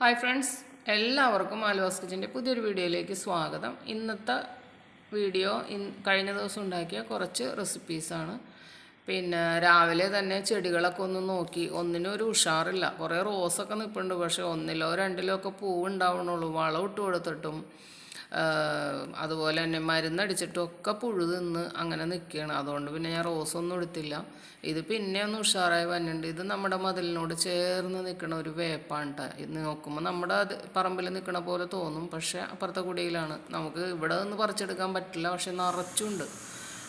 Hi friends എല്ലാവർക്കും ആലുവാസ് കിച്ചന്റെ പുതിയൊരു വീഡിയോയിലേക്ക് സ്വാഗതം. ഇന്നത്തെ വീഡിയോ കഴിഞ്ഞ ദിവസം ഉണ്ടാക്കിയ കുറച്ച് റെസിപ്പീസാണ് പിന്നെ രാവിലെ തന്നെ ചെടികളൊക്കെ ഒന്ന് നോക്കി ഒന്നിനും ഒരു ഉഷാറില്ല. കുറേ റോസൊക്കെ നിൽപ്പുണ്ട് പക്ഷേ ഒന്നിലോ രണ്ടിലോ ഒക്കെ പൂവ് ഉണ്ടാവണുള്ളൂ. വളം ഇട്ട് കൊടുത്തിട്ടും അതുപോലെ തന്നെ മരുന്നടിച്ചിട്ടും ഒക്കെ പുഴു അങ്ങനെ നിൽക്കുകയാണ് അതുകൊണ്ട് പിന്നെ ഞാൻ റോസൊന്നും എടുത്തില്ല. ഇത് പിന്നെ ഒന്ന് ഉഷാറായി വന്നിട്ടുണ്ട്. ഇത് നമ്മുടെ മതിലിനോട് ചേർന്ന് നിൽക്കുന്ന ഒരു വേപ്പാണ് കേട്ടോ ഇത് നോക്കുമ്പോൾ നമ്മുടെ പറമ്പിൽ നിൽക്കണ പോലെ തോന്നും. പക്ഷേ അപ്പുറത്തെ കുടിയിലാണ്. നമുക്ക് ഇവിടെ നിന്ന് പറിച്ചെടുക്കാൻ പറ്റില്ല. പക്ഷെ നിറച്ചുണ്ട്.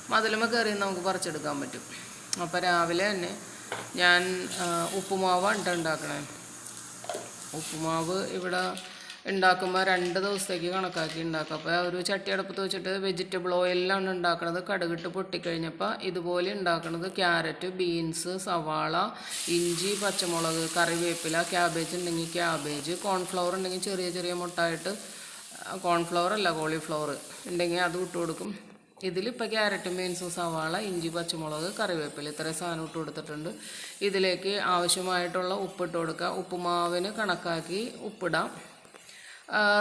മതിലുമ കയറി നമുക്ക് പറിച്ചെടുക്കാൻ പറ്റും. അപ്പോൾ രാവിലെ തന്നെ ഞാൻ ഉപ്പുമാവാണ് ഉണ്ടാക്കണേ. ഉപ്പുമാവ് ഇവിടെ ഉണ്ടാക്കുമ്പോൾ രണ്ട് ദിവസത്തേക്ക് കണക്കാക്കി ഉണ്ടാക്കുക അപ്പോൾ ഒരു ചട്ടി അടുപ്പത്ത് വെച്ചിട്ട് വെജിറ്റബിൾ ഓയിലാണ് ഉണ്ടാക്കുന്നത് കടുകിട്ട് പൊട്ടിക്കഴിഞ്ഞപ്പോൾ ഇതുപോലെ ഉണ്ടാക്കുന്നത് ക്യാരറ്റ് ബീൻസ് സവാള ഇഞ്ചി പച്ചമുളക് കറിവേപ്പില ക്യാബേജ് ഉണ്ടെങ്കിൽ ക്യാബേജ് കോൺഫ്ലവർ ഉണ്ടെങ്കിൽ ചെറിയ ചെറിയ മുട്ടായിട്ട് കോൺഫ്ലവർ അല്ല കോളിഫ്ലവർ ഉണ്ടെങ്കിൽ അത് ഇട്ട് കൊടുക്കും. ഇതിലിപ്പോൾ ക്യാരറ്റും ബീൻസും സവാള ഇഞ്ചി പച്ചമുളക് കറിവേപ്പില ഇത്രയും സാധനം ഇട്ട് കൊടുത്തിട്ടുണ്ട്. ഇതിലേക്ക് ആവശ്യമായിട്ടുള്ള ഉപ്പിട്ട് കൊടുക്കുക ഉപ്പുമാവിന് കണക്കാക്കി ഉപ്പിടാം.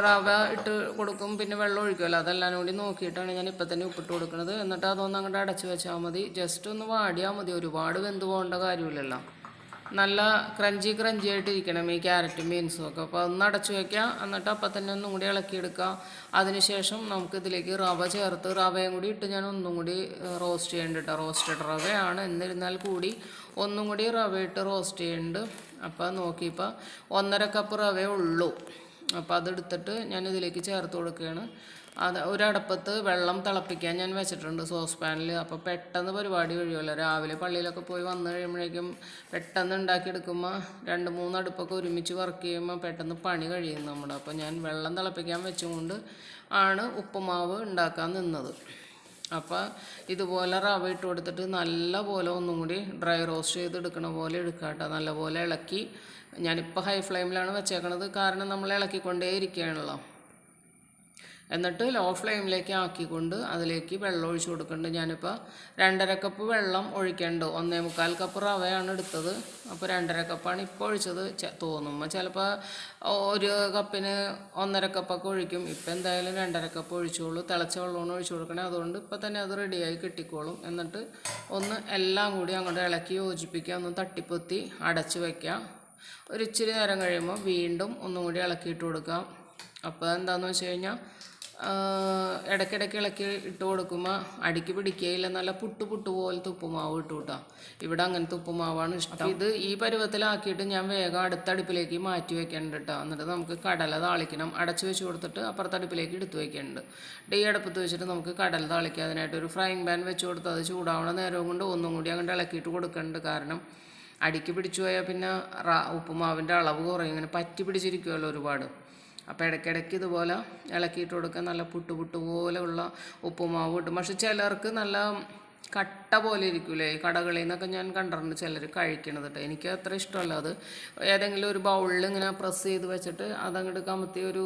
റവ ഇട്ട് കൊടുക്കും പിന്നെ വെള്ളം ഒഴിക്കുമല്ലോ. അതെല്ലാം കൂടി നോക്കിയിട്ടാണ് ഞാൻ ഇപ്പം തന്നെ ഉപ്പിട്ട് കൊടുക്കുന്നത് എന്നിട്ട് അതൊന്ന് അങ്ങോട്ട് അടച്ച് വെച്ചാൽ മതി. ജസ്റ്റ് ഒന്ന് വാടിയാൽ മതി. ഒരുപാട് വെന്ത് പോകേണ്ട കാര്യമില്ലല്ലോ. നല്ല ക്രഞ്ചി ക്രഞ്ചി ആയിട്ട് ഇരിക്കണം ഈ ക്യാരറ്റും ബീൻസും ഒക്കെ. അപ്പോൾ ഒന്ന് അടച്ചു വയ്ക്കുക എന്നിട്ട് അപ്പം തന്നെ ഒന്നും കൂടി ഇളക്കിയെടുക്കുക അതിനുശേഷം നമുക്ക് ഇതിലേക്ക് റവ ചേർത്ത് റവയും കൂടി ഇട്ട് ഞാൻ ഒന്നും കൂടി റോസ്റ്റ് ചെയ്യേണ്ടിട്ട് റോസ്റ്റഡ് റവയാണ്. എന്നിരുന്നാൽ കൂടി ഒന്നും കൂടി റവ ഇട്ട് റോസ്റ്റ് ചെയ്യുന്നുണ്ട് അപ്പോൾ നോക്കിയപ്പോൾ ഒന്നര കപ്പ് റവേ ഉള്ളൂ. അപ്പോൾ അതെടുത്തിട്ട് ഞാനിതിലേക്ക് ചേർത്ത് കൊടുക്കുകയാണ്. അത് ഒരടപ്പത്ത് വെള്ളം തിളപ്പിക്കാൻ ഞാൻ വെച്ചിട്ടുണ്ട് സോസ് പാനിൽ അപ്പോൾ പെട്ടെന്ന് പരിപാടി കഴിയുമല്ലോ രാവിലെ പള്ളിയിലൊക്കെ പോയി വന്നു കഴിയുമ്പോഴേക്കും പെട്ടെന്ന് ഉണ്ടാക്കിയെടുക്കുമ്പോൾ രണ്ട് മൂന്ന് അടുപ്പൊക്കെ ഒരുമിച്ച് വർക്ക് ചെയ്യുമ്പോൾ പെട്ടെന്ന് പണി കഴിയും നമ്മുടെ. അപ്പോൾ ഞാൻ വെള്ളം തിളപ്പിക്കാൻ വെച്ചുകൊണ്ട് ആണ് ഉപ്പുമാവ് ഉണ്ടാക്കാൻ നിന്നത്. അപ്പോൾ ഇതുപോലെ റവ ഇട്ട് കൊടുത്തിട്ട് നല്ല പോലെ ഒന്നും കൂടി ഡ്രൈ റോസ്റ്റ് ചെയ്തെടുക്കണ പോലെ എടുക്കാട്ടോ. നല്ലപോലെ ഇളക്കി ഞാനിപ്പോൾ ഹൈ ഫ്ലെയിമിലാണ് വെച്ചേക്കണത്. കാരണം നമ്മൾ ഇളക്കിക്കൊണ്ടേ ഇരിക്കുകയാണല്ലോ എന്നിട്ട് ലോ ഫ്ലെയിമിലേക്ക് ആക്കിക്കൊണ്ട് അതിലേക്ക് വെള്ളം ഒഴിച്ചു കൊടുക്കുന്നുണ്ട്. ഞാനിപ്പോൾ രണ്ടര കപ്പ് വെള്ളം ഒഴിക്കേണ്ട. ഒന്നേ മുക്കാൽ കപ്പ് റവയാണ് എടുത്തത്. അപ്പോൾ രണ്ടര കപ്പാണ് ഇപ്പോൾ ഒഴിച്ചത്. തോന്നുമ്പോൾ ചിലപ്പോൾ ഒരു കപ്പിന് ഒന്നര കപ്പൊക്കെ ഒഴിക്കും. ഇപ്പോൾ എന്തായാലും രണ്ടര കപ്പ് ഒഴിച്ചോളൂ. തിളച്ച വെള്ളമാണ് ഒഴിച്ചു കൊടുക്കണേ. അതുകൊണ്ട് ഇപ്പോൾ തന്നെ അത് റെഡിയായി കിട്ടിക്കോളും. എന്നിട്ട് ഒന്ന് എല്ലാം കൂടി അങ്ങോട്ട് ഇളക്കി യോജിപ്പിക്കുക. ഒന്ന് തട്ടിപ്പൊത്തി അടച്ച് വയ്ക്കുക ഒരു ഇച്ചിരി നേരം കഴിയുമ്പോൾ വീണ്ടും ഒന്നും കൂടി ഇളക്കിയിട്ട് കൊടുക്കാം. അപ്പോൾ എന്താണെന്ന് വെച്ച് കഴിഞ്ഞാൽ ഇടയ്ക്കിടയ്ക്ക് ഇളക്കി ഇട്ട് കൊടുക്കുമ്പോൾ അടിക്ക് പിടിക്കുകയില്ല നല്ല പുട്ട് പുട്ട് പോലത്തെ ഉപ്പുമാവ് ഇട്ട് കൂട്ടാം ഇവിടെ അങ്ങനത്തെ ഉപ്പുമാവാണ് ഇഷ്ടം. ഇത് ഈ പരുവത്തിലാക്കിയിട്ട് ഞാൻ വേഗം അടുത്ത അടുപ്പിലേക്ക് മാറ്റി വെക്കേണ്ട കേട്ടോ. എന്നിട്ട് നമുക്ക് കടല താളിക്കണം. അടച്ച് വെച്ച് കൊടുത്തിട്ട് അപ്പുറത്തെ അടുപ്പിലേക്ക് എടുത്ത് വെക്കേണ്ടത്. ഡീ അടുപ്പത്ത് വെച്ചിട്ട് നമുക്ക് കടല താളിക്കുക അതിനായിട്ട് ഒരു ഫ്രൈങ് പാൻ വെച്ച് കൊടുത്ത് അത് ചൂടാവണ നേരവും കൊണ്ട് ഒന്നും കൂടി അങ്ങോട്ട് ഇളക്കിയിട്ട് കൊടുക്കേണ്ടത് കാരണം അടിക്ക് പിടിച്ചു പോയാൽ പിന്നെ ഉപ്പുമാവിന്റെ അളവ് കുറയും. ഇങ്ങനെ പറ്റി പിടിച്ചിരിക്കുമല്ലോ ഒരുപാട്. അപ്പോൾ ഇടയ്ക്കിടയ്ക്ക് ഇതുപോലെ ഇളക്കിയിട്ട് കൊടുക്കുക നല്ല പുട്ട് പുട്ട് പോലെയുള്ള ഉപ്പുമാവ് കിട്ടും. പക്ഷെ ചിലർക്ക് നല്ല കട്ട പോലെ ഇരിക്കൂലേ? കടകളിൽ നിന്നൊക്കെ ഞാൻ കണ്ടിട്ടുണ്ട് ചിലർ കഴിക്കണത് കേട്ടോ. എനിക്ക് അത്ര ഇഷ്ടമല്ല അത്. ഏതെങ്കിലും ഒരു ബൗളിൽ ഇങ്ങനെ പ്രസ് ചെയ്ത് വെച്ചിട്ട് അതങ്ങോട്ട് കമത്തി ഒരു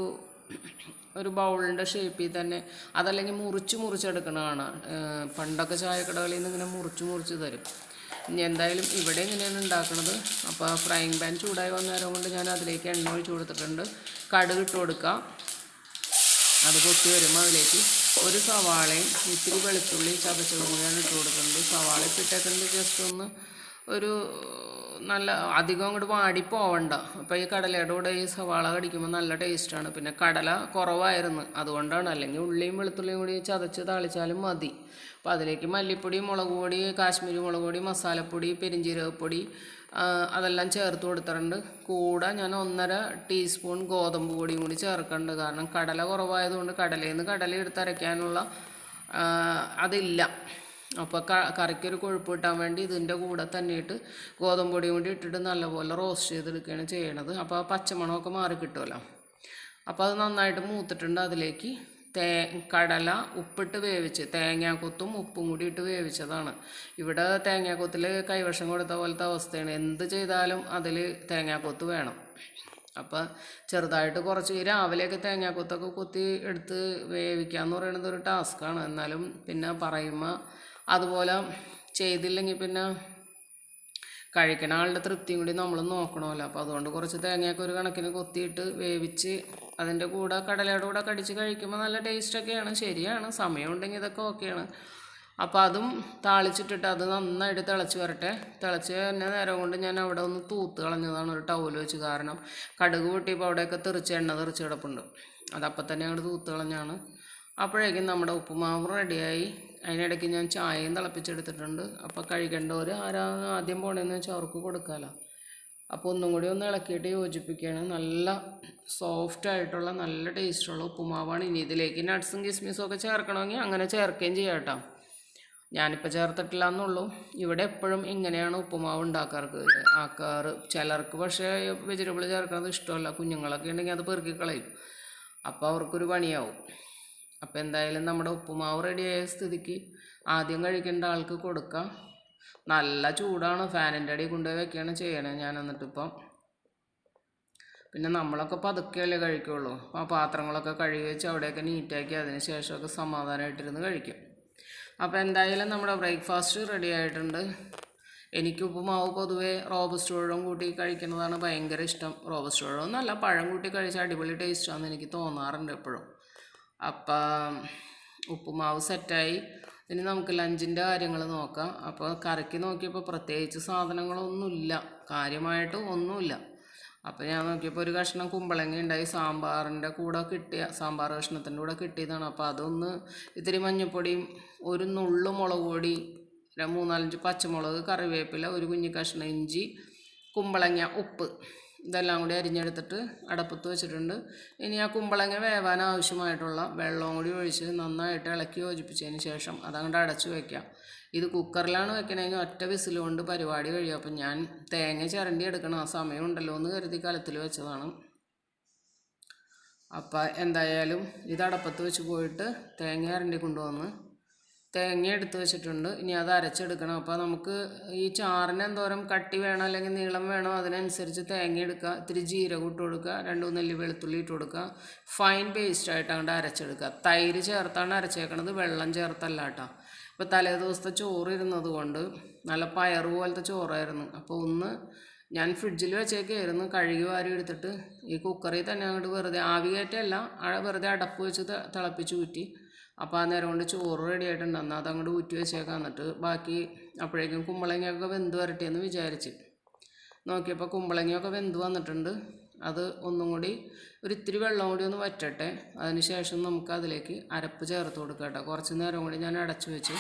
ഒരു ബൗളിന്റെ ഷേപ്പിൽ തന്നെ അതല്ലെങ്കിൽ മുറിച്ച് മുറിച്ചെടുക്കണതാണ്. പണ്ടൊക്കെ ചായക്കടകളിൽ നിന്ന് ഇങ്ങനെ മുറിച്ച് മുറിച്ച് തരും. ഇനി എന്തായാലും ഇവിടെ ഇങ്ങനെയാണ് ഉണ്ടാക്കുന്നത് അപ്പോൾ ഫ്രൈങ് പാൻ ചൂടായി വന്ന നേരം കൊണ്ട് ഞാൻ അതിലേക്ക് എണ്ണ ഒഴിച്ച് കൊടുത്തിട്ടുണ്ട്. കടുക് ഇട്ട് കൊടുക്കാം. അത് പൊട്ടി വരുമ്പോൾ അതിലേക്ക് ഒരു സവാളയും ഇത്തിരി വെളുത്തുള്ളി ചതച്ചതും കൂടിയാണ് ഇട്ട് കൊടുക്കുന്നത് സവാള ഇട്ടിട്ടേക്കുന്നത് ജസ്റ്റ് ഒന്ന് ഒരു നല്ല അധികം അങ്ങോട്ട് വാടി പോവണ്ട. അപ്പോൾ ഈ കടലയുടെ കൂടെ ഈ സവാള കടിക്കുമ്പോൾ നല്ല ടേസ്റ്റാണ് പിന്നെ കടല കുറവായിരുന്നു. അതുകൊണ്ടാണ്. അല്ലെങ്കിൽ ഉള്ളിയും വെളുത്തുള്ളിയും കൂടി ചതച്ച് താളിച്ചാലും മതി. അപ്പോൾ അതിലേക്ക് മല്ലിപ്പൊടി മുളക് പൊടി കാശ്മീരി മുളക് പൊടി മസാലപ്പൊടി പെരിഞ്ജീരകപ്പൊടി അതെല്ലാം ചേർത്ത് കൊടുത്തിട്ടുണ്ട്. കൂടെ ഞാൻ ഒന്നര ടീസ്പൂൺ ഗോതമ്പ് പൊടിയും കൂടി ചേർക്കുന്നുണ്ട്. കാരണം കടല കുറവായതുകൊണ്ട് കടലയിൽ നിന്ന് കടല എടുത്തരയ്ക്കാനുള്ള അതില്ല. അപ്പോൾ കറിക്കൊരു കൊഴുപ്പ് കിട്ടാൻ വേണ്ടി ഇതിന്റെ കൂടെ തന്നെ ഇട്ട് ഗോതമ്പ് പൊടിയും കൂടി ഇട്ടിട്ട് നല്ലപോലെ റോസ്റ്റ് ചെയ്തെടുക്കുകയാണ് ചെയ്യണത്. അപ്പോൾ ആ പച്ചമണമൊക്കെ മാറി കിട്ടുമല്ലോ. അപ്പോൾ അത് നന്നായിട്ട് മൂത്തിട്ടുണ്ട് അതിലേക്ക്. തേ കടല ഉപ്പിട്ട് വേവിച്ച് തേങ്ങാക്കൊത്തും ഉപ്പും കൂടി ഇട്ട് വേവിച്ചതാണ്. ഇവിടെ തേങ്ങാക്കൊത്തിൽ കൈവശം കൊടുത്ത പോലത്തെ അവസ്ഥയാണ്. എന്ത് ചെയ്താലും അതിൽ തേങ്ങാക്കൊത്ത് വേണം. അപ്പോൾ ചെറുതായിട്ട് കുറച്ച് രാവിലെയൊക്കെ തേങ്ങാക്കൊത്തൊക്കെ കൊത്തി എടുത്ത് വേവിക്കുക എന്ന് പറയുന്നത് ഒരു ടാസ്ക്കാണ്. എന്നാലും പിന്നെ പറയുമ്പോൾ അതുപോലെ ചെയ്തില്ലെങ്കിൽ പിന്നെ കഴിക്കണ ആളുടെ തൃപ്തിയും കൂടി നമ്മൾ നോക്കണമല്ലോ. അപ്പോൾ അതുകൊണ്ട് കുറച്ച് തേങ്ങയൊക്കെ ഒരു കണക്കിന് കൊത്തിയിട്ട് വേവിച്ച് അതിന്റെ കൂടെ കടലയുടെ കൂടെ കടിച്ച് കഴിക്കുമ്പോൾ നല്ല ടേസ്റ്റൊക്കെയാണ് ശരിയാണ്. സമയമുണ്ടെങ്കിൽ ഇതൊക്കെ ഓക്കെയാണ് അപ്പോൾ അതും താളിച്ചിട്ടിട്ട് അത് നന്നായിട്ട് തിളച്ച് വരട്ടെ. തിളച്ച് തന്നെ നേരം കൊണ്ട് ഞാൻ അവിടെ ഒന്ന് തൂത്ത് കളഞ്ഞതാണ് ഒരു ടൗൽ വെച്ച്. കാരണം കടുക് പൊട്ടിയപ്പോൾ അവിടെയൊക്കെ തെറിച്ച് എണ്ണ തെറിച്ച് കിടപ്പുണ്ട്. അതപ്പം തന്നെ അങ്ങോട്ട് തൂത്ത് കളഞ്ഞാണ്. അപ്പോഴേക്കും നമ്മുടെ ഉപ്പുമാവ് റെഡിയായി അതിനിടയ്ക്ക് ഞാൻ ചായയും തിളപ്പിച്ചെടുത്തിട്ടുണ്ട്. അപ്പോൾ കഴിക്കേണ്ടവർ ആരാണ് ആദ്യം പോണേന്ന് വെച്ചാൽ അവർക്ക് കൊടുക്കാമല്ലോ അപ്പോൾ ഒന്നും കൂടി ഒന്ന് ഇളക്കിയിട്ട് യോജിപ്പിക്കുകയാണ് നല്ല സോഫ്റ്റ് ആയിട്ടുള്ള നല്ല ടേസ്റ്റുള്ള ഉപ്പുമാവാണ്. ഇനി ഇതിലേക്ക് നട്ട്സും കിസ്മിസും ഒക്കെ ചേർക്കണമെങ്കിൽ അങ്ങനെ ചേർക്കുകയും ചെയ്യാം കേട്ടോ. ഞാനിപ്പോൾ ചേർത്തിട്ടില്ല എന്നുള്ളൂ ഇവിടെ എപ്പോഴും ഇങ്ങനെയാണ് ഉപ്പുമാവ് ഉണ്ടാക്കാറ്. ആക്കാറ്. ചിലർക്ക് പക്ഷേ വെജിറ്റബിൾ ചേർക്കുന്നത് ഇഷ്ടമല്ല. കുഞ്ഞുങ്ങളൊക്കെ ഉണ്ടെങ്കിൽ അത് പെറുക്കി കളയും. അപ്പോൾ അവർക്കൊരു പണിയാവും. അപ്പോൾ എന്തായാലും നമ്മുടെ ഉപ്പുമാവ് റെഡിയായ സ്ഥിതിക്ക് ആദ്യം കഴിക്കേണ്ട ആൾക്ക് കൊടുക്കാം. നല്ല ചൂടാണ്. ഫാനിന്റെ അടി കൊണ്ടുപോയി വെക്കുകയാണ് ചെയ്യണേ ഞാൻ എന്നിട്ടിപ്പം പിന്നെ നമ്മളൊക്കെ പതുക്കെയല്ലേ കഴിക്കുള്ളൂ. ആ പാത്രങ്ങളൊക്കെ കഴുകി വെച്ച് അവിടെയൊക്കെ നീറ്റാക്കി അതിന് ശേഷമൊക്കെ സമാധാനമായിട്ടിരുന്ന് കഴിക്കും. അപ്പോൾ എന്തായാലും നമ്മുടെ ബ്രേക്ക്ഫാസ്റ്റ് റെഡി ആയിട്ടുണ്ട്. എനിക്ക് ഉപ്പുമാവ് പൊതുവേ റോബസ്റ്റ് പഴം കൂട്ടി കഴിക്കുന്നതാണ് ഭയങ്കര ഇഷ്ടം. റോബസ്റ്റ് പഴം നല്ല പഴം കൂട്ടി കഴിച്ചാൽ അടിപൊളി ടേസ്റ്റാണെന്ന് എനിക്ക് തോന്നാറുണ്ട് എപ്പോഴും. അപ്പം ഉപ്പുമാവ് സെറ്റായി. ഇനി നമുക്ക് ലഞ്ചിന്റെ കാര്യങ്ങൾ നോക്കാം. അപ്പോൾ കറക്കി നോക്കിയപ്പോൾ പ്രത്യേകിച്ച് സാധനങ്ങളൊന്നുമില്ല. കാര്യമായിട്ട് ഒന്നുമില്ല. അപ്പോൾ ഞാൻ നോക്കിയപ്പോൾ ഒരു കഷ്ണം കുമ്പളങ്ങി ഉണ്ടായി. സാമ്പാറിന്റെ കൂടെ കിട്ടിയ സാമ്പാർ കഷ്ണത്തിന്റെ കൂടെ കിട്ടിയതാണ്. അപ്പോൾ അതൊന്ന് ഇത്തിരി മഞ്ഞൾപ്പൊടിയും ഒരു നുള്ളു മുളക് പൊടി മൂന്നാലഞ്ച് പച്ചമുളക് കറിവേപ്പില ഒരു കുഞ്ഞിക്കഷ്ണം ഇഞ്ചി കുമ്പളങ്ങ ഉപ്പ്. ഇതെല്ലാം കൂടി അരിഞ്ഞെടുത്തിട്ട് അടപ്പത്ത് വെച്ചിട്ടുണ്ട്. ഇനി ആ കുമ്പളങ്ങ വേവാൻ ആവശ്യമായിട്ടുള്ള വെള്ളവും കൂടി ഒഴിച്ച് നന്നായിട്ട് ഇളക്കി യോജിപ്പിച്ചതിന് ശേഷം അതങ്ങോട്ട് അടച്ചു വയ്ക്കാം ഇത് കുക്കറിലാണ് വെക്കണമെങ്കിൽ ഒറ്റ വിസിൽ കൊണ്ട് പരിപാടി കഴിയും. അപ്പം ഞാൻ തേങ്ങ ചിരണ്ടി എടുക്കണം. ആ സമയമുണ്ടല്ലോ എന്ന് കരുതി കലത്തിൽ വെച്ചതാണ്. അപ്പം എന്തായാലും ഇത് അടപ്പത്ത് വെച്ച് പോയിട്ട് തേങ്ങ ചിരണ്ടി കൊണ്ടുവന്ന് തേങ്ങ എടുത്ത് വെച്ചിട്ടുണ്ട്. ഇനി അത് അരച്ചെടുക്കണം. അപ്പോൾ നമുക്ക് ഈ ചാറിന് എന്തോരം കട്ടി വേണോ അല്ലെങ്കിൽ നീളം വേണോ അതിനനുസരിച്ച് തേങ്ങ എടുക്കുക. ഇത്തിരി ജീരകം ഇട്ട് കൊടുക്കുക. രണ്ട് മൂന്ന് നെല്ലി വെളുത്തുള്ളി ഇട്ട് കൊടുക്കുക. ഫൈൻ പേസ്റ്റ് ആയിട്ട് അങ്ങോട്ട് അരച്ചെടുക്കുക. തൈര് ചേർത്താണ് അരച്ചേക്കണത്. വെള്ളം ചേർത്തല്ല കേട്ടോ. അപ്പോൾ തലേ ദിവസത്തെ ചോറ് ഇരുന്നത് കൊണ്ട് നല്ല പയർ പോലത്തെ ചോറായിരുന്നു. അപ്പോൾ ഒന്ന് ഞാൻ ഫ്രിഡ്ജിൽ വെച്ചേക്കായിരുന്നു. കഴുകി വാരി എടുത്തിട്ട് ഈ കുക്കറിൽ തന്നെ അങ്ങോട്ട് വെറുതെ ആവി കയറ്റല്ല. ആ വെറുതെ അടപ്പ് വെച്ച് തിളപ്പിച്ച് ഊറ്റി. അപ്പോൾ ആ നേരം കൊണ്ട് ചോറ് റെഡി ആയിട്ടുണ്ട്. എന്നാൽ അത് അങ്ങോട്ട് ഊറ്റി വെച്ചേക്കാം. എന്നിട്ട് ബാക്കി അപ്പോഴേക്കും കുമ്പളങ്ങയൊക്കെ വെന്ത് വരട്ടെ എന്ന് വിചാരിച്ച്. നോക്കിയപ്പോൾ കുമ്പളങ്ങയൊക്കെ വെന്ത് വന്നിട്ടുണ്ട്. അത് ഒന്നും കൂടി ഒരു ഇത്തിരി വെള്ളം കൂടി ഒന്ന് വറ്റട്ടെ. അതിന് ശേഷം നമുക്ക് അതിലേക്ക് അരപ്പ് ചേർത്ത് കൊടുക്കാം കേട്ടോ. കുറച്ച് നേരം കൂടി ഞാൻ അടച്ചു വെച്ച്.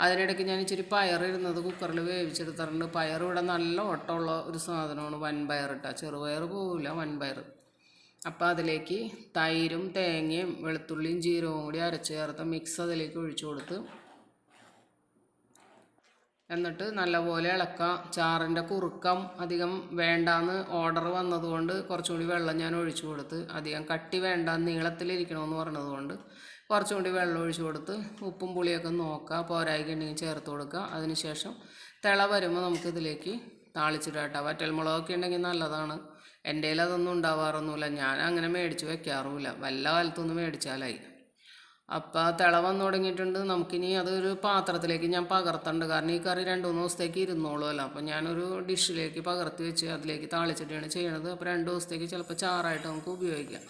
അതിനിടയ്ക്ക് ഞാൻ ഇച്ചിരി പയർ ഇരുന്നത് കുക്കറിൽ വേവിച്ചെടുത്തിട്ടുണ്ട്. പയർ ഇവിടെ നല്ല ഓട്ടമുള്ള ഒരു സാധനമാണ് വൻപയർ ഇട്ടാൽ ചെറുപയർ പോവില്ല വൻപയർ. അപ്പോൾ അതിലേക്ക് തൈരും തേങ്ങയും വെളുത്തുള്ളിയും ജീരകവും കൂടി അരച്ച് ചേർത്ത് മിക്സ് അതിലേക്ക് ഒഴിച്ചു കൊടുത്ത് എന്നിട്ട് നല്ലപോലെ ഇളക്കാം. ചാറിന്റെ കുറുക്കം അധികം വേണ്ടാന്ന് ഓർഡർ വന്നതുകൊണ്ട് കുറച്ചും കൂടി വെള്ളം ഞാൻ ഒഴിച്ചു കൊടുത്ത് അധികം കട്ടി വേണ്ട നീളത്തിലിരിക്കണമെന്ന് പറഞ്ഞതുകൊണ്ട് കുറച്ചും കൂടി വെള്ളം ഒഴിച്ചു കൊടുത്ത് ഉപ്പും പുളിയൊക്കെ നോക്കുക പോരായിക്കുണ്ടെങ്കിൽ ചേർത്ത് കൊടുക്കുക അതിനുശേഷം തിള വരുമ്പോൾ നമുക്കിതിലേക്ക് താളിച്ചിടാം കേട്ടോ. വറ്റൽമുളകൊക്കെ ഉണ്ടെങ്കിൽ നല്ലതാണ്. എന്റെ അതൊന്നും ഉണ്ടാവാറൊന്നുമില്ല. ഞാൻ അങ്ങനെ മേടിച്ച് വെക്കാറുമില്ല. വല്ല കാലത്തൊന്നും മേടിച്ചാലായി. അപ്പോൾ തിള വന്നു തുടങ്ങിയിട്ടുണ്ട്. നമുക്കിനി അതൊരു പാത്രത്തിലേക്ക് ഞാൻ പകർത്തണ്ട് കാരണം ഈ കറി രണ്ട് മൂന്ന് ദിവസത്തേക്ക് ഇരുന്നോളുമല്ലോ അപ്പോൾ ഞാനൊരു ഡിഷിലേക്ക് പകർത്തി വെച്ച് അതിലേക്ക് താളിച്ചിട്ടാണ് ചെയ്യണത്. അപ്പോൾ രണ്ട് ദിവസത്തേക്ക് ചിലപ്പോൾ ചാറായിട്ട് നമുക്ക് ഉപയോഗിക്കാം.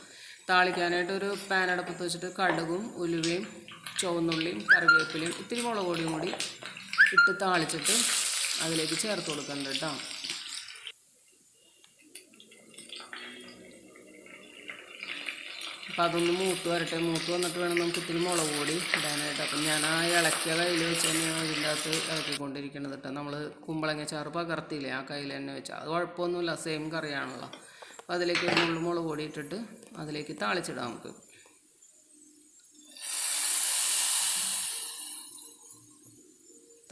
താളിക്കാനായിട്ട് ഒരു പാൻ അടുപ്പത്ത് വെച്ചിട്ട് കടുകും ഉലുവയും ചുവന്നുള്ളിയും കറിവേപ്പിലയും ഇത്തിരി മുളക് പൊടിയും കൂടി ഇട്ട് താളിച്ചിട്ട് അതിലേക്ക് ചേർത്ത് കൊടുക്കുന്നുണ്ട് കേട്ടോ അപ്പോൾ അതൊന്ന് മൂത്ത് വരട്ടെ. മൂത്ത് വന്നിട്ട് വേണം നമുക്ക് ഇത്തിരി മുളക് പൊടി ഇടാനായിട്ട്. അപ്പം ഞാൻ ആ ഇളക്കിയ കയ്യിൽ വെച്ച് തന്നെയാണ് അതിന്റെ അകത്ത് ഇളക്കിക്കൊണ്ടിരിക്കുന്നത് കേട്ടോ നമ്മൾ കുമ്പളങ്ങ ചാറ് പകർത്തിയില്ലേ ആ കയ്യിൽ തന്നെ വെച്ചാൽ അത് കുഴപ്പമൊന്നുമില്ല സെയിം കറിയാണല്ലോ. അപ്പോൾ അതിലേക്ക് ഒരു മുള്ളു മുളക് പൊടി ഇട്ടിട്ട് അതിലേക്ക് താളിച്ചിടാം നമുക്ക്.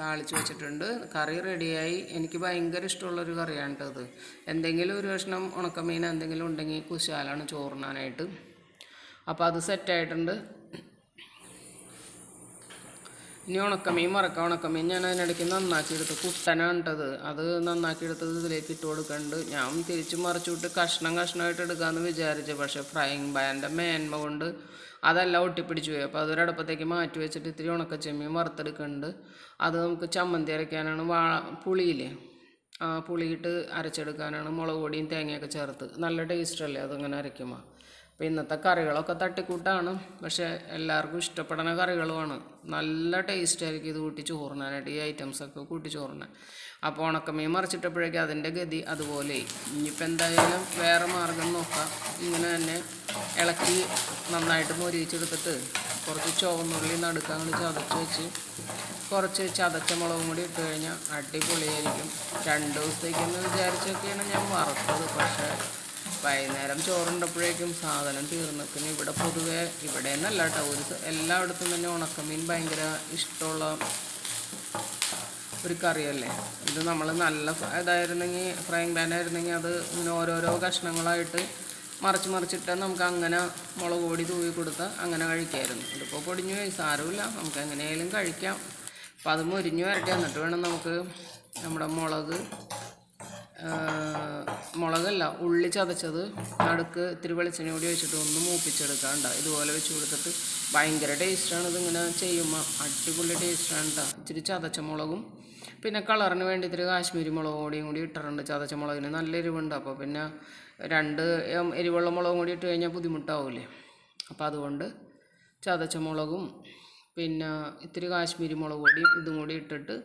താളിച്ച് വെച്ചിട്ടുണ്ട്. കറി റെഡിയായി. എനിക്ക് ഭയങ്കര ഇഷ്ടമുള്ളൊരു കറിയാണ് കേട്ടോ അത്. എന്തെങ്കിലും ഒരു കഷ്ണം ഉണക്കമീൻ എന്തെങ്കിലും ഉണ്ടെങ്കിൽ കുശാലാണ് ചോറിനാനായിട്ട് അപ്പോൾ അത് സെറ്റായിട്ടുണ്ട് ഇനി ഉണക്കമീൻ മറക്കാം ഉണക്കമീൻ ഞാൻ അതിനിടയ്ക്ക് നന്നാക്കി എടുത്ത് കുട്ടനാണ് അത് നന്നാക്കി എടുത്തത് ഇതിലേക്ക് ഇട്ട് കൊടുക്കുന്നുണ്ട് ഞാൻ തിരിച്ച് മറിച്ചുവിട്ട് കഷ്ണം കഷ്ണമായിട്ട് എടുക്കാമെന്ന് വിചാരിച്ചു. പക്ഷേ ഫ്രൈങ് പാന്റെ മേന്മ കൊണ്ട് അതെല്ലാം ഒട്ടിപ്പിടിച്ചു പോയി. അപ്പോൾ അതൊരടുപ്പത്തേക്ക് മാറ്റി വെച്ചിട്ട് ഇത്തിരി ഉണക്കച്ചെമ്മീൻ വറുത്തെടുക്കുന്നുണ്ട് അത് നമുക്ക് ചമ്മന്തി അരയ്ക്കാനാണ് വാ പുളിയില്ലേ? പുളിയിട്ട് അരച്ചെടുക്കാനാണ് മുളക് പൊടിയും തേങ്ങയൊക്കെ ചേർത്ത്. നല്ല ടേസ്റ്റ് അല്ലേ അതങ്ങനെ അരയ്ക്കുമ്പോൾ അപ്പോൾ ഇന്നത്തെ കറികളൊക്കെ തട്ടിക്കൂട്ടാണ്. പക്ഷേ എല്ലാവർക്കും ഇഷ്ടപ്പെടുന്ന കറികളുമാണ്. നല്ല ടേസ്റ്റ് ആയിരിക്കും ഇത് കൂട്ടി ചോറിനാനായിട്ട് ഈ ഐറ്റംസൊക്കെ കൂട്ടി ചോറിനാൻ അപ്പോൾ ഉണക്കമീൻ മറിച്ചിട്ടപ്പോഴേക്കും അതിന്റെ ഗതി അതുപോലെ. ഇനിയിപ്പോൾ എന്തായാലും വേറെ മാർഗം നോക്കാം. ഇങ്ങനെ തന്നെ ഇളക്കി നന്നായിട്ട് മൊരിയിച്ചെടുത്തിട്ട് കുറച്ച് ചുവന്നുള്ളി നടുക്കാൻ അങ്ങോട്ട് ചതച്ച് വെച്ച് കുറച്ച് ചതച്ച മുളകും കൂടി ഇട്ട് കഴിഞ്ഞാൽ അടിപൊളിയായിരിക്കും. രണ്ട് ദിവസത്തേക്കെന്ന് വിചാരിച്ചൊക്കെയാണ് ഞാൻ വറുത്തത്. പക്ഷേ വൈകുന്നേരം ചോറുണ്ടപ്പോഴേക്കും സാധനം തീർന്നു. പിന്നെ ഇവിടെ പൊതുവെ ഇവിടെ എന്നല്ല കേട്ടോ. ഒരു എല്ലായിടത്തും തന്നെ ഉണക്കമീൻ ഭയങ്കര ഇഷ്ടമുള്ള ഒരു കറിയല്ലേ. ഇത് നമ്മൾ നല്ല ഇതായിരുന്നെങ്കിൽ പാൻ ആയിരുന്നെങ്കിൽ അത് ഇങ്ങനെ ഓരോരോ കഷ്ണങ്ങളായിട്ട് മറിച്ച് മറിച്ചിട്ട് നമുക്ക് അങ്ങനെ മുളക് പൊടി തൂവി കൊടുത്ത് അങ്ങനെ കഴിക്കായിരുന്നു. ഇതിപ്പോൾ പൊടിഞ്ഞു പോയി. സാരമില്ല. നമുക്ക് എങ്ങനെയായാലും കഴിക്കാം. അപ്പോൾ അത് മുരിഞ്ഞു വരട്ടെ. എന്നിട്ട് വേണം നമുക്ക് നമ്മുടെ മുളക് മുളകല്ല ഉള്ളി ചതച്ചത് നടുക്ക് ഇത്തിരി വെളിച്ചെണ്ണ കൂടി വെച്ചിട്ട് ഒന്ന് മൂപ്പിച്ചെടുക്കാണ്ട ഇതുപോലെ വെച്ച് കൊടുത്തിട്ട് ഭയങ്കര ടേസ്റ്റാണ് ഇതിങ്ങനെ ചെയ്യുമ്പോൾ അടിപൊളി ടേസ്റ്റാണ് കേട്ടോ ഇച്ചിരി ചതച്ച മുളകും പിന്നെ കളറിന് വേണ്ടി ഇത്തിരി കാശ്മീരി മുളക് പൊടിയും കൂടി ഇട്ടിട്ടുണ്ട്. ചതച്ച മുളകിന് നല്ല എരിവുണ്ട്. അപ്പോൾ പിന്നെ രണ്ട് എരിവുള്ള മുളകും കൂടി ഇട്ട് കഴിഞ്ഞാൽ ബുദ്ധിമുട്ടാവില്ലേ അപ്പോൾ അതുകൊണ്ട് ചതച്ച മുളകും പിന്നെ ഇത്തിരി കാശ്മീരി മുളക് പൊടിയും ഇതും കൂടി ഇട്ടിട്ട്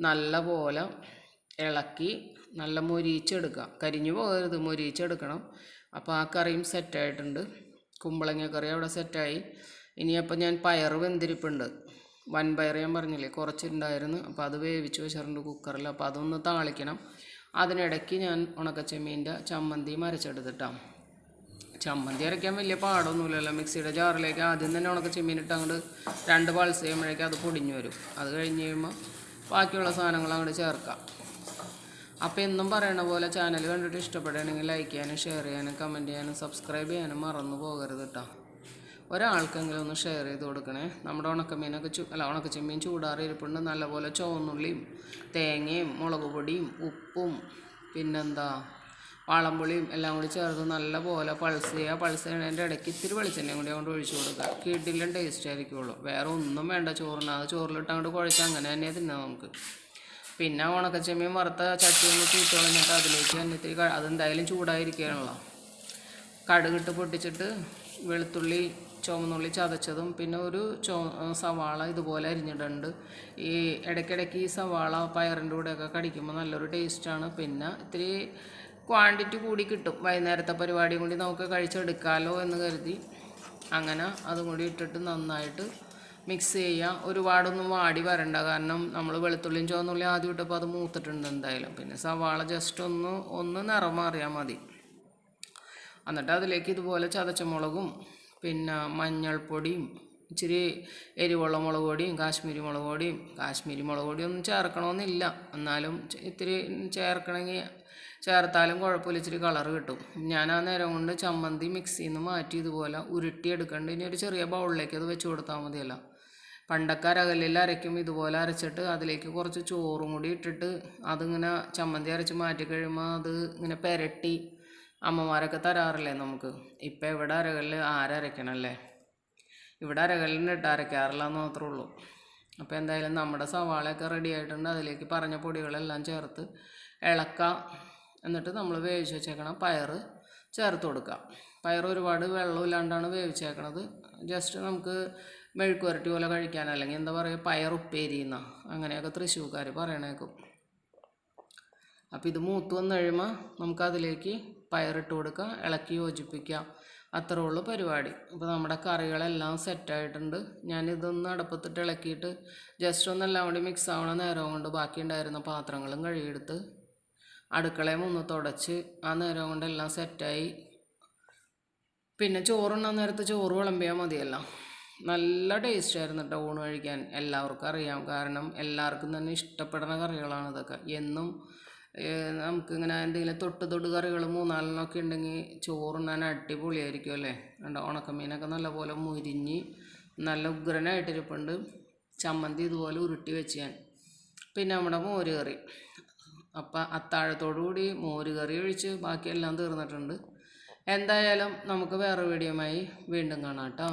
നല്ല പോലെ ഇളക്കി നല്ല മൊരിയിച്ചെടുക്കുക കരിഞ്ഞു പോകരുത് മൊരിച്ചെടുക്കണം അപ്പോൾ ആ കറിയും സെറ്റായിട്ടുണ്ട് കുമ്പളങ്ങ കറി അവിടെ സെറ്റായി ഇനിയപ്പോൾ ഞാൻ പയർ വെന്തിരിപ്പുണ്ട്. വൻപയർ ഞാൻ പറഞ്ഞില്ലേ കുറച്ചുണ്ടായിരുന്നു. അപ്പോൾ അത് വേവിച്ച് വെച്ചിട്ടുണ്ട് കുക്കറിൽ അപ്പോൾ അതൊന്ന് താളിക്കണം. അതിനിടയ്ക്ക് ഞാൻ ഉണക്കച്ചെമ്മീന്റെ ചമ്മന്തി അരച്ചെടുത്തിട്ടാണ് ചമ്മന്തി അരയ്ക്കാൻ വലിയ പാടൊന്നുമില്ലല്ലോ. മിക്സിയുടെ ജാറിലേക്ക് ആദ്യം തന്നെ ഉണക്ക ചെമ്മീനിട്ട് അങ്ങോട്ട് രണ്ട് പൾസ് ചെയ്യുമ്പോഴേക്കും അത് പൊടിഞ്ഞു വരും. അത് കഴിഞ്ഞ് കഴിയുമ്പോൾ ബാക്കിയുള്ള സാധനങ്ങൾ അങ്ങോട്ട് ചേർക്കാം. അപ്പോൾ എന്നും പറയണ പോലെ ചാനൽ കണ്ടിട്ട് ഇഷ്ടപ്പെടുകയാണെങ്കിൽ ലൈക്ക് ചെയ്യാനും ഷെയർ ചെയ്യാനും കമന്റ് ചെയ്യാനും സബ്സ്ക്രൈബ് ചെയ്യാനും മറന്നു പോകരുത് കേട്ടോ ഒരാൾക്കെങ്കിലും ഒന്ന് ഷെയർ ചെയ്ത് കൊടുക്കണേ. നമ്മുടെ ഉണക്കമീനൊക്കെ ചു അല്ല ഉണക്കച്ചെമ്മീൻ ചൂടാറി ഇരിപ്പുണ്ട്. നല്ലപോലെ ചുവന്നുള്ളിയും തേങ്ങയും മുളക് പൊടിയും ഉപ്പും പിന്നെന്താ വാളംപുളിയും എല്ലാം കൂടി ചേർത്ത് നല്ലപോലെ പൾസ് ചെയ്യുക. പൾസ് ചെയ്യുന്നതിന്റെ ഇടയ്ക്ക് ഇത്തിരി വെളിച്ചെണ്ണയും കൂടി അങ്ങോട്ട് ഒഴിച്ചു കൊടുക്കുക. കിഡിലും ടേസ്റ്റ് ആയിരിക്കുള്ളൂ. വേറെ ഒന്നും വേണ്ട ചോറിന്. അത് ചോറിലിട്ട് അങ്ങോട്ട് കുഴച്ച് അങ്ങനെ തന്നെ തിന്നാം നമുക്ക്. പിന്നെ ഉണക്കച്ചെമ്മീൻ വറുത്ത ചട്ടി ഒന്ന് ചൂട്ട് കളഞ്ഞിട്ട് അതിലേക്ക് തന്നെ ഇത്തിരി അതെന്തായാലും ചൂടായിരിക്കുകയാണല്ലോ. കടുകിട്ട് പൊട്ടിച്ചിട്ട് വെളുത്തുള്ളി ചുവന്നുള്ളി ചതച്ചതും പിന്നെ ഒരു ചോ സവാള ഇതുപോലെ അരിഞ്ഞിടുന്നുണ്ട് ഈ ഇടയ്ക്കിടയ്ക്ക് ഈ സവാള പയറിന്റെ കൂടെയൊക്കെ കടിക്കുമ്പോൾ നല്ലൊരു ടേസ്റ്റാണ്. പിന്നെ ഇത്തിരി ക്വാണ്ടിറ്റി കൂടി കിട്ടും. വൈകുന്നേരത്തെ പരിപാടിയും കൂടി നമുക്ക് കഴിച്ചെടുക്കാമല്ലോ എന്ന് കരുതി. അങ്ങനെ അതും കൂടി ഇട്ടിട്ട് നന്നായിട്ട് മിക്സ് ചെയ്യുക ഒരുപാടൊന്നും വാടി വരണ്ട. കാരണം നമ്മൾ വെളുത്തുള്ളിയും ചുവന്നുള്ളിയും ആദ്യം ഇട്ടപ്പോൾ അത് മൂത്തിട്ടുണ്ട് എന്തായാലും. പിന്നെ സവാള ജസ്റ്റ് ഒന്ന് ഒന്ന് നിറം മാറിയാൽ മതി. എന്നിട്ട് അതിലേക്ക് ഇതുപോലെ ചതച്ച മുളകും പിന്നെ മഞ്ഞൾപ്പൊടിയും ഇച്ചിരി എരിവുള്ള മുളക് പൊടിയും കാശ്മീരി മുളക് പൊടിയും കാശ്മീരി മുളക് പൊടിയൊന്നും ചേർക്കണമെന്നില്ല എന്നാലും ഇത്തിരി ചേർക്കണമെങ്കിൽ ചേർത്താലും കുഴപ്പമില്ല. ഇച്ചിരി കളർ കിട്ടും. ഞാൻ ആ നേരം കൊണ്ട് ചമ്മന്തി മിക്സിയിൽ നിന്ന് മാറ്റി ഇതുപോലെ ഉരുട്ടിയെടുക്കണ്ട്. ഇനി ഒരു ചെറിയ ബൗളിലേക്ക് അത് വെച്ച് കൊടുത്താൽ മതിയല്ലോ. പണ്ടൊക്കെ അരകല്ലിൽ അരയ്ക്കും ഇതുപോലെ അരച്ചിട്ട് അതിലേക്ക് കുറച്ച് ചോറും കൂടി ഇട്ടിട്ട് അതിങ്ങനെ ചമ്മന്തി അരച്ച് മാറ്റി കഴിയുമ്പോൾ അത് ഇങ്ങനെ പെരട്ടി അമ്മമാരൊക്കെ തരാറില്ലേ നമുക്ക്? ഇപ്പം ഇവിടെ അരകല്ല് ആരരയ്ക്കണല്ലേ ഇവിടെ അരകല്ലിന് ഇട്ട് അരയ്ക്കാറില്ല എന്ന് മാത്രമേ ഉള്ളൂ. അപ്പോൾ എന്തായാലും നമ്മുടെ സവാളയൊക്കെ റെഡി ആയിട്ടുണ്ട്. അതിലേക്ക് പറഞ്ഞ പൊടികളെല്ലാം ചേർത്ത് ഇളക്ക എന്നിട്ട് നമ്മൾ വേവിച്ച് വെച്ചേക്കണം പയർ ചേർത്ത് കൊടുക്കാം. പയർ ഒരുപാട് വെള്ളമില്ലാണ്ടാണ് വേവിച്ചേക്കണത്. ജസ്റ്റ് നമുക്ക് മെഴുക്ക് വരട്ടി പോലെ കഴിക്കാൻ അല്ലെങ്കിൽ എന്താ പറയുക പയർ ഉപ്പേരി എന്നാ അങ്ങനെയൊക്കെ തൃശ്ശൂർക്കാർ പറയണേക്കും. അപ്പോൾ ഇത് മൂത്ത് വന്നു കഴിയുമ്പോൾ നമുക്കതിലേക്ക് പയറിട്ട് കൊടുക്കുക ഇളക്കി യോജിപ്പിക്കുക അത്രേ ഉള്ളൂ പരിപാടി. അപ്പോൾ നമ്മുടെ കറികളെല്ലാം സെറ്റായിട്ടുണ്ട് ഞാനിതൊന്ന് അടപ്പത്തിട്ട് ഇളക്കിയിട്ട് ജസ്റ്റ് ഒന്നെല്ലാം കൂടി മിക്സ് ആവണ നേരം കൊണ്ട് ബാക്കി ഉണ്ടായിരുന്ന പാത്രങ്ങളും കഴുകിയെടുത്ത് അടുക്കളയും ഒന്ന് തുടച്ച് ആ നേരം കൊണ്ട് എല്ലാം സെറ്റായി പിന്നെ ചോറുണ്ണാൻ നേരത്ത് ചോറ് വിളമ്പിയാൽ മതിയല്ലോ. നല്ല ടേസ്റ്റ് ആയിരുന്നു കേട്ടോ ഊണ് കഴിക്കാൻ. എല്ലാവർക്കും അറിയാം. കാരണം എല്ലാവർക്കും തന്നെ ഇഷ്ടപ്പെടുന്ന കറികളാണ് ഇതൊക്കെ. എന്നും നമുക്കിങ്ങനെ എന്തെങ്കിലും തൊട്ട് തൊട്ട് കറികൾ മൂന്നാലെണ്ണമൊക്കെ ഉണ്ടെങ്കിൽ ചോറുണ്ണാൻ അടിപൊളിയായിരിക്കും അല്ലേ? കണ്ടോ? ഉണക്കമീനൊക്കെ നല്ലപോലെ മുരിഞ്ഞ് നല്ല ഉഗ്രനായിട്ടിരിപ്പുണ്ട്. ചമ്മന്തി ഇതുപോലെ ഉരുട്ടി വെച്ച് ഞാൻ. പിന്നെ നമ്മുടെ മോര് കറി അപ്പം അത്താഴത്തോടു കൂടി മോര് കറി ഒഴിച്ച് ബാക്കിയെല്ലാം തീർന്നിട്ടുണ്ട്. എന്തായാലും നമുക്ക് വേറെ വീഡിയോമായി വീണ്ടും കാണാം കേട്ടോ